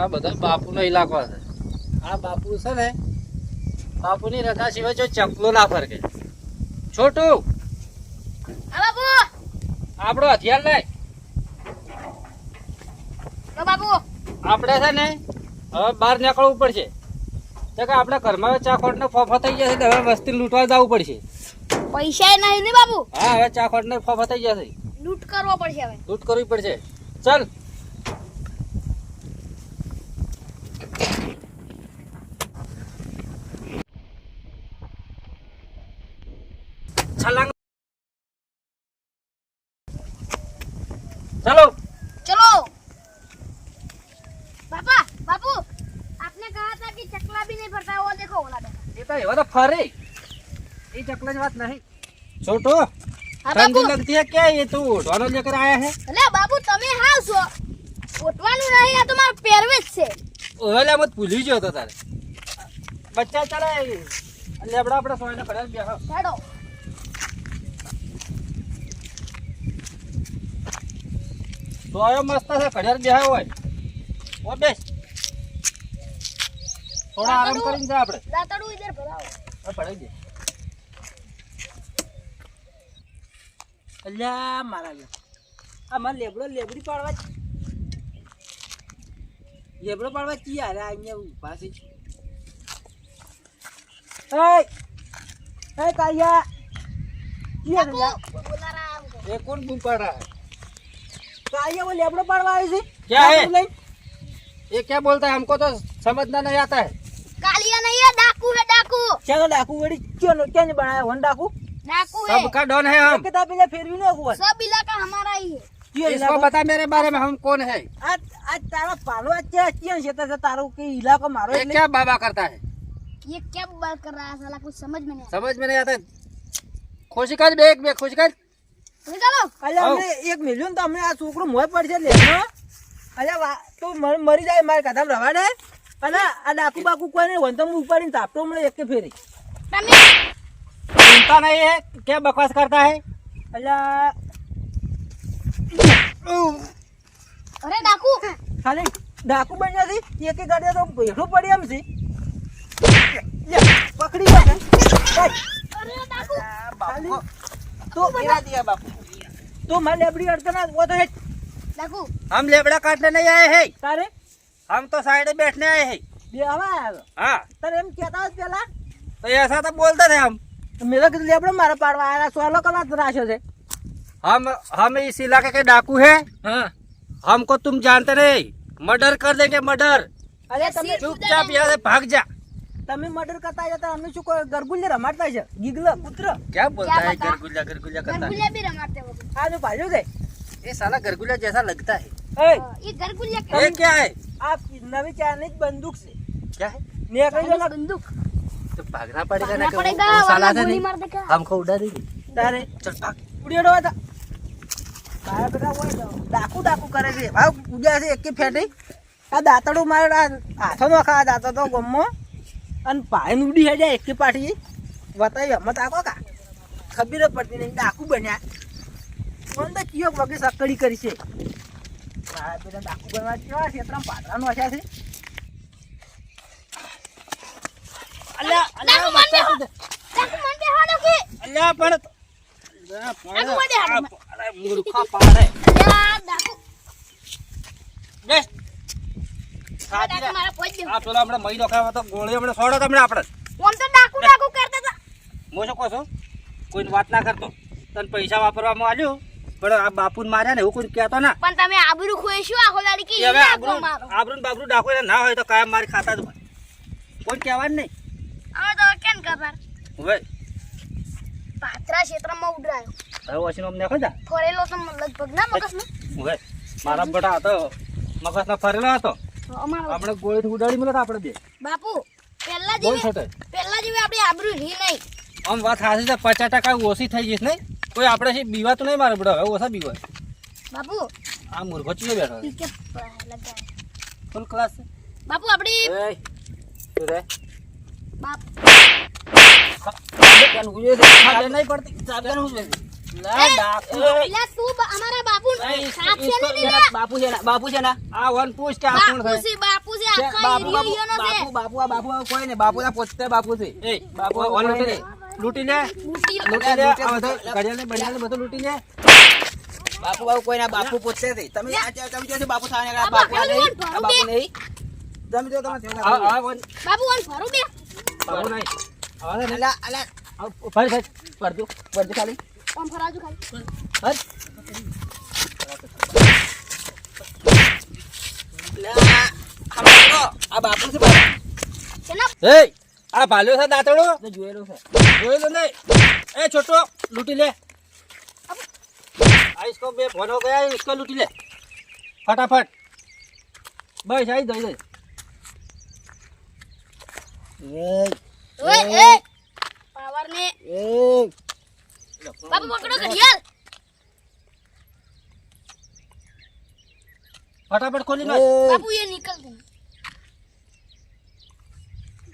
આ બધા બાપુનો ઇલાકો છે. આ બાપુ છે ને બાપુની રજા સિવાય જો ચકલો ના ફરકે. છોટું! બાપુ! આપણો હથિયાર લઈ. બાપુ! આપણે છે ને હવે બહાર નીકળવું પડશે. તો કે આપણે ઘરમાં ચાખોટ ને ફોફા થઈ જશે હવે વસ્તી લૂંટવા જવું પડશે. પૈસા નહીં ને બાપુ? હા હવે ચાખોટ ને ફોફા થઈ જશે. લૂંટ કરવો પડશે હવે. લૂંટ કરવી પડશે. ચાલ. છલાંગ ચાલો चलो पापा बापू आपने कहा था कि चकला भी नहीं फरता है वो देखो ओला बैठा એ તો એવો તો ફરે એ ચકલાની વાત નહીં છોટો હા ठंडी बापू लगती है क्या ये तू ढोनो लेकर आया है અલે બાપુ તમે હાવ છો ઉઠવાનું નહીં આ તમારો પહેરવેશ છે ઓલા મત ભૂલી ગયો તો તારે બચ્ચા ચાલે લેબડા આપણે સોયને પડ્યા બેહો હેડો સોયો મસ્ત છે ઘડિયાળ બેહા હોય. ઓ બેસ. થોડા આરામ કરીને જા આપણે. દાતડું ઇધર ભરાવો. પડાઈ દે. અલ્યા મારા લે આ મારે લેબડો લેબડી પાડવા લેબડો પાડવા ચી આરે અહીંયા ઊભા છે. એય એય કાયા કી હારે લા? બોલારા આમ કરો. કાયા वो લેબડો પાડવા આવ્યો છે क्या है? ચાકુ લઈને. ये क्या बोलता है हमको तो समझना नहीं आता है કાલિયા નહીં હે ડાકુ હે ડાકુ ચાલો ડાકુ વળી ક્યાં ક્યાં બનાયા વન ડાકુ ડાકુ હે सबका डॉन है हम કે તા પેલા ફેરવી નો કુવર सब इलाका हमारा ही है ક્યાં इसको ઇલાકો? बता मेरे बारे में हम कौन है આ આ તારા પાલો આ ક્યાં ક્યાં છે તારો- તારો કે ઇલાકો મારો ये એટલે क्या बाबा करता है ये क्या बात कर रहा है साला कुछ समझ में नहीं आता समझ में नहीं आता खुशी कर बेग बेग खुशी कर ડાકુ બાકુ કોઈ મળે એક ફેરી. બકવાસ કરતા હે? અલ્યા ખાલી ડાકુ બની જતી એક ગાડી તો એમ છે. પકડી અરે तू गिरा दिया बापू तू मैं लेबड़ी करते ना वो तो है हम लेबड़ा काटने नहीं आए हैं सारे हम तो साइड में बैठने आए हैं हाँ कहता पेला तो ऐसा तो बोलते थे हम तो मेरा कितने लेबड़ा मारा पाड़वा आया सोलह कला राशो से हम हम इस इलाके के डाकू है हाँ। हमको तुम जानते नहीं मर्डर कर देंगे मर्डर अरे चुपचाप यहाँ से भाग जा તમે મર્ડર કરતા જતા અમે શું કોઈ ગરગુલ્લે રમાડતા છે ગીગલો પુત્ર क्या बोलता क्या है पता? गरगुल्ला गरगुल्ला करता है गरगुलिया भी रमाते हो આ જો ભાજ્યો છે ये साला गरगुल्ला जैसा लगता है એય, ये गरगुलिया ये क्या है આ નવી ચાઇનીઝ બંદૂક છે क्या है ને કઈ चाइनीज જણા बंदूक तो भागना पड़ेगा भागना ना कि वो- पड़ेगा वो साला वरना था गोली नहीं मार देगा हमको उड़ा देगी તારે चल भाग ઉડેડો હતા મારા બેટા હોય તો ડાકુ ડાકુ કરે છે ભાવ ઉડ્યા છે એકે ફેટી આ દાંતડું મારે આ હાથો નો ખા દાંતો તો ગમો અને પાયન ઉડી હે જાય એકે પાટી બતાવી હમત તાકો કા. ખબર પડતી નહીં. ડાકુ બન્યા. પણ તો કયો વગે સકડી કરી છે? મારા ડાકુ બનવા કેવા ક્ષેત્રમાં પાટરા નોખ્યા છે. અલ્યા અલ્યા અલ્યા પણ. અરે મૂર્ખા પાડે. ડાકુ મારા પોઈ આ પેલા આપણે મહિનો ખાવા તો ગોળી હમણાં છોડો તમને આપણે. ઓમ તો ડાકુ ડાકુ કરતા હતા. મો શું કહો છો? કોઈને વાત ના કરતો. તને પૈસા વાપરવામાં આવ્યું? પણ આ બાપુને માર્યા ને એવું કોઈ કહેતો ના. પણ તમે આબરૂ ખોઈશું આખો દાડી કે હવે આબરૂ આબરૂ બાબરૂ ડાકુ ના હોય તો કાયમ મારી ખાતા જ કોઈ કોઈ કહેવાનું નહીં. હવે તો કેમ કરતા હવે. પાત્રા ક્ષેત્રમાં ઉડરાયો હવે વસીનો અમને ખોજા ફરેલો તો લગભગ ના મગજમાં. હવે. મારા બટા હતો. મગજનો ફરેલો હતો. આપણે ગોળીથી ઉડાડી મળે આપણે બે બાપુ પહેલા જેવી પહેલા જેવી આપણી આબરૂ રહી નહીં આમ વાત સાચી છે પચાસ ટકા ઓછી થઈ જઈશ નહીં કોઈ આપણે છે બીવાતું નહીં મારે બડા હવે ઓછા બીવાય બાપુ આ મૂર્ખો ચીએ બેઠો ફૂલ ક્લાસ બાપુ આપણી તું રે. બાપ નહીં પડતી ચાલે હુજે છે. લા ડાકુ એટલે તું બા- અમારા બાપુ છે બાપુ છે ને બાપુ છે ને આ વન પૂછ કે આ કોણ છે? બાપુ છે છે, બાપુ બાપુ એરિયો ઈયોનો છે. બાપુ બાપુ આ બાપુ આ કોઈ ને બાપુ ના પોતે બાપુ છે. એ બાપુ વન લૂંટી લે. લે. બધું લૂંટી લે. બાપુ બાપુ કોઈ ના બાપુ પોતે છે. તમે તમે કહો બાપુ થાને બાપુ નહીં. બાપુ નહીં. તમે જો તમે બાપુ વન બે. નહીં. અલા અલા. ફરી ફરી. પડજો પડજો ખાલી. આમ ફરાજો ખાલી. આ બાપુ છે એ આ ભાલ્યો છે દાંતડો જોયેલો છે. જોયેલો નહીં એ છોટો લૂટી લે. આ ઇસકો બે ફોન હો ફટાફટ. બસ આવી દઈ દઈ. પાવર ને બાપુ પકડો ઘડિયાળ. ફટાફટ ખોલી નાખ. બાપુ એ નીકળ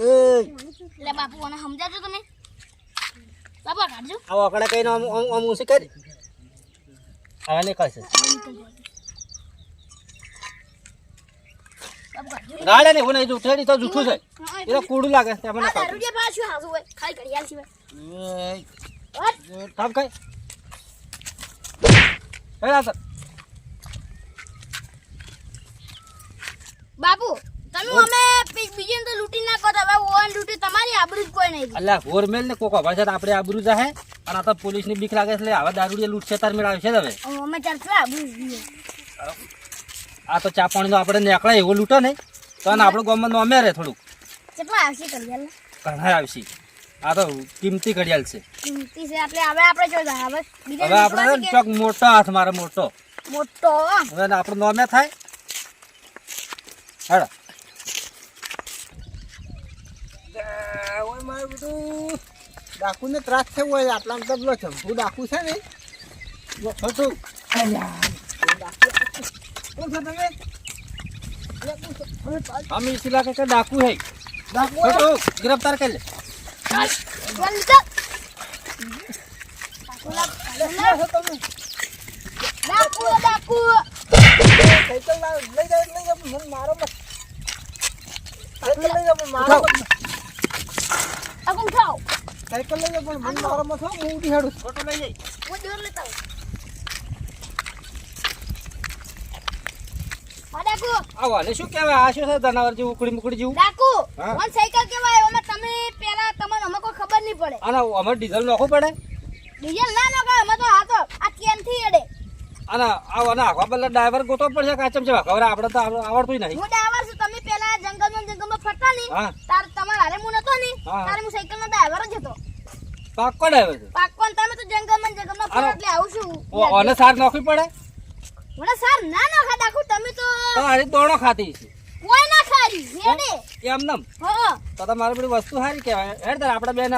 એટલે બાપુ મને સમજાજો તમે. બાપુ કાઢજો. આ વાકડા કઈ આમ આમ ઊંચી કરી. હવે બાપુ કાઢજો. ગાડે ને હું નહીં જૂઠેડી તો જૂઠું છે. હા, એ તો કૂડું લાગે છે મને પાછું હાજુ હોય. ખાલી ઘડિયાળ સિવાય. હટ. કામ કઈ કઈ રાત બાપુ તમે અમે બીજી તો લૂંટી નાખો તો હવે ઓન લૂંટી તમારી આબરૂ જ કોઈ નહીં. અલ્યા હોરમેલ ને કોકો ભાઈ છે આપણે આબરૂ જાહે. અને આ તો પોલીસની બીક લાગે છે એટલે હવે દારૂડિયા લૂંટશે તાર મેળાવે છે હવે. અમે ચાલશે આબરૂ આ તો ચા પાણી આપણે નીકળે એવો લૂંટો ને તો આપણું ગામમાં નોમે રહે થોડુંક. કેટલા આવશે ઘણા આવશે. આ તો કિંમતી ઘડિયાળ છે. કિંમતી છે એટલે હવે આપણે જો હવે હવે આપણે ચોક મોટો હાથ મારે મોટો. મોટો હવે આપણું નોમે થાય? હાડો. ઓય મારું બધું ડાકુને ત્રાસ થયો હોય આટલા તબલો હું ડાકુ છે ને? ફટું ડાકુ. હે ડાકુ ગ્રેપ્તાર કરી લે. મારો મારો અગું ખાઓ આવો શું કેવાય આ શું છે? જનાવર જેવું ઉકડી મુકડી જેવું ડાકુ મને સાયકલ કહેવાય તમે પડે. અને અમારે ડીઝલ નાખવું પડે? ડીઝલ ના નાખો અમે તો આ તો આ કેનથી એડે અને આવો અને આખવા બદલે ડ્રાઈવર ગોતો પડશે કાચમ છે ખબર આપણે તો આવડતું નહીં. હું ડ્રાઈવર છું તમે પેલા જંગલમાં જંગલમાં ફરતા નહીં. તાર તમારા હારે હું નતો નહીં. તારે હું સાયકલ નો ડ્રાઈવર જ હતો. પાક્કો ડ્રાઈવર છે. પાક્કો તમે તો જંગલમાં જંગલમાં ફરો અરે. એટલે આવું છું. ઓને સાર નાખવી પડે? મને સાર ના ના દાખું તમે તો આરી દોણો ખાતી છે. કોઈ ના ખારી હેડે. એમ નમ. હો. તો તમારી બધી વસ્તુ સારી કહેવાય. હેડ તાર આપણે બેન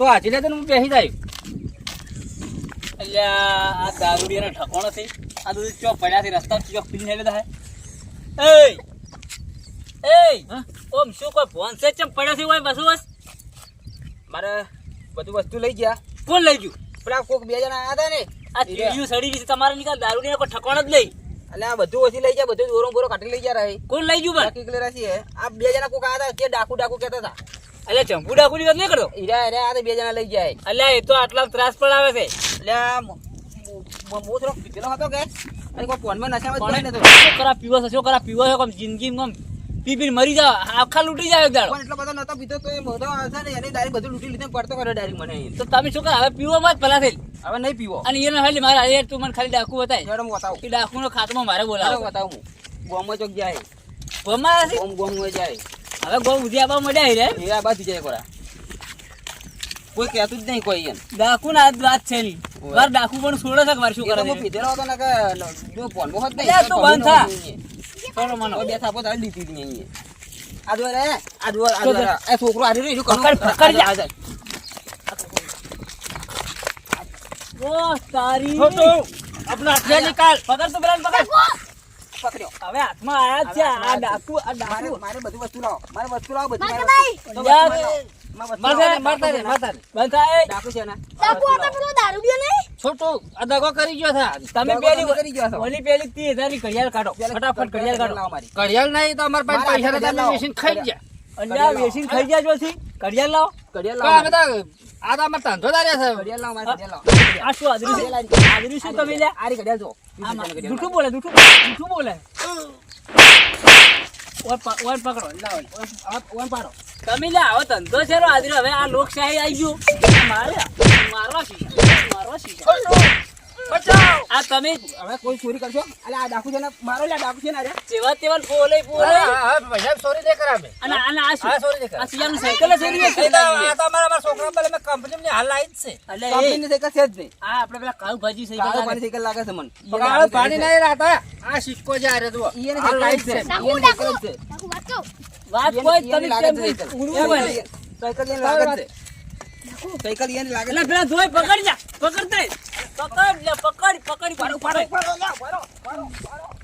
તો હાજી લે તને હું બેસી જાય અલ્યા આ દારૂડિયાનો ઠકોણો છે આ દૂધ ચોક પડ્યા છે રસ્તા ચોક પીને હેલે હે. એ એ ઓમ શું કોઈ ફોન છે? ચમ પડ્યા છે ઓય બસ બસ? મારે બધું વસ્તુ લઈ ગયા. કોણ લઈ ગયું? પેલા કોક બે જણા આવ્યા હતા ને. આ ટીડીયું સડી ગઈ છે તમારે નીકળ દારૂડી કોઈ ઠકોણ જ નહીં. અને આ બધું ઓછી લઈ ગયા બધું દોરો બોરો કાઢી લઈ ગયા રહી. કોણ લઈ ગયું પણ? બાકી ક્લિયર છે આ બે જણા કોક આવ્યા હતા કે ડાકુ ડાકુ કહેતા હતા. અલ્યા ચંપુ ડાકુની વાત નહીં કરતો ઈરા અરે આ તો બે જણા લઈ જાય. અલ્યા એ તો આટલા ત્રાસ પણ આવે છે. એટલે મો- મો- મો થોડો પીધેલો હતો કે? અરે કોઈ ફોનમાં નશામાં જ પણ કોઈ શું કરા પીવો છે શું કરા પીવો છે કોમ જિંદગી કોમ પી પી મરી જાવ આખા લૂટી જાય દાડો. પણ એટલો બધો નતો પીધો તો એ મોઢો આવશે ને એને ડાયરેક્ટ બધું લૂંટી લીધે પડતો કર્યો ડાયરેક્ટ મને તો તમે શું કરા હવે પીવામાં જ ભલા થઈ હવે નહીં પીવો. અને એને ખાલી મારા અરે તું મને ખાલી ડાકુ બતાય. જોડે હું બતાવું. ડાકુ નો ખાતમાં મારે બોલાવો. બતાવું હું. ગોમમાં ચોક જાય ગોમાં ગોમ ગોમ જાય. હવે ગો ઉધી આપવા મળ્યા રે. એ આ બાજુ જાય કોરા. કોઈ કહેતું જ નહીં કોઈ એમ. ડાકુ ના વાત છે ની વાર ડાકુ પણ છોડે છે કે વાર શું કરે હું પીધેલો હતો ને કે જો ફોન હોત નહીં અલ્યા, તો બંધ થા. છોડો મનો બે થાપો તારે દીધી હતી અહીંયા. આ દોર રે, આ દોર આ દોર એ છોકરો આ રહ્યો? પકડ, પકડ જા. જા, ઓ તારી. છોટુ અપના હાથ નિકાલ. પકડ તો પેલા પકડ. પકડ્યો. હવે હાથમાં આયા છે આ ડાકુ આ ડાકુ. મારે બધી વસ્તુ લાવો. મારે વસ્તુ લાવો બધી મારે વસ્તુ. ઘડિયાળ કાઢો. ફટાફટ ઘડિયાળ કાઢો. લાવો ઘડિયાળ નહીં તો અમારે પાસે પૈસા ખાઈ ગયા. અંડા ખાઈ ગયા છો લાવો. લાવો. આ તો અમારા ધંધોદાર છે. ઘડિયાળ લાવો મારી ઘડિયાળ લાવો. આ શું આદરી છે આદરી શું તમે લ્યા આરી ઘડિયાળ જો. જૂઠું બોલે જૂઠું જૂઠું બોલે. ઓર ઓર પકડો લાવો ઓન પાડો. તમે લે આવો ધંધો છે રો આદરી. હવે આ લોકશાહી આવી ગયું. મારે મારવા શીખા મારવા શીખા આ તમે હવે કોઈ ચોરી કરશો? અલે આ ડાકુ છે ને મારો લે ડાકુ છે ને અરે. જેવા તેવા બોલે બોલે. હા પૈસા ચોરી નહીં કરાવે. અને અને આ શું? ચોરી નહીં આ સિયાનું સાયકલ જ એની એ તો આ તો અમારા અમારા છોકરા પેલા મે કંપની હાલ લાવી જ છે. એટલે કંપની કંપનીની સાયકલ છે જ નહીં. આ આપણે પેલા કાળુ ભાજી સાયકલ કાળો ભાજી સાયકલ લાગે છે મને. પણ આ પાણી નહીં રાતા આ સિક્કો જે આરે રહ્યો ઈ ને સાયકલ છે. ઈ ને સાયકલ છે. ડાકુ વાત કોઈ તમે કેમ છે સાયકલ. ને. લાગે છે. સાયકલ એને લાગે લે પેલા ધોઈ પકડ જા પકડ પકડ લે પકડ પકડ. પાડો પાડો પાડો પાડો